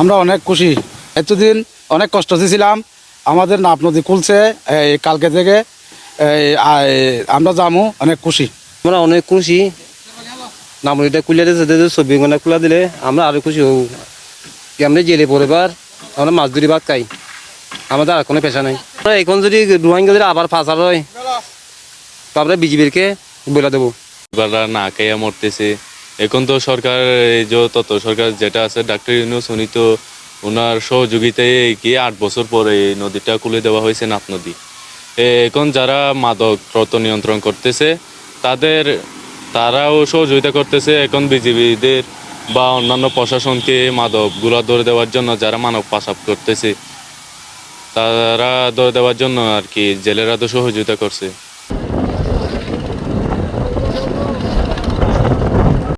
আমরা অনেক খুশি। এতদিন অনেক কষ্ট দিয়েছিলাম আমাদের নাপ নদী খুলছে এই কালকে থেকে আমরা যামু অনেক খুশি। আমরা অনেক খুশি। নামরিটা খুলে দিয়েছে ছবি গোনা খুলে দিলে আমরা আরও খুশি হব। আমরা জেলে পরিবার আমরা মাছ ধরি ভাত খাই। আমাদের আর কোনো পেশা নাই। এখন যদি রোহিঙ্গা যদি আবার ফাঁসা হয় তারপরে বিজিবিরকে বলে দেবো। না খাইয়া মরতেছে। এখন তো সরকার, এই যে তত সরকার যেটা আছে, ডাক্তার ইউনুস, উনি তো ওনার সহযোগিতায় গিয়ে আট বছর পরে এই নদীটা খুলে দেওয়া হয়েছে নাপ নদী। এখন যারা মাদক রত নিয়ন্ত্রণ করতেছে, তাদের, তারাও সহযোগিতা করতেছে এখন বিজিবিদের বা অন্যান্য প্রশাসনকে মাদকগুলো ধরে দেওয়ার জন্য, যারা মানব পাশাপ করতেছে, তারা ধরে দেওয়ার জন্য আর কি জেলেরা তো সহযোগিতা করছে।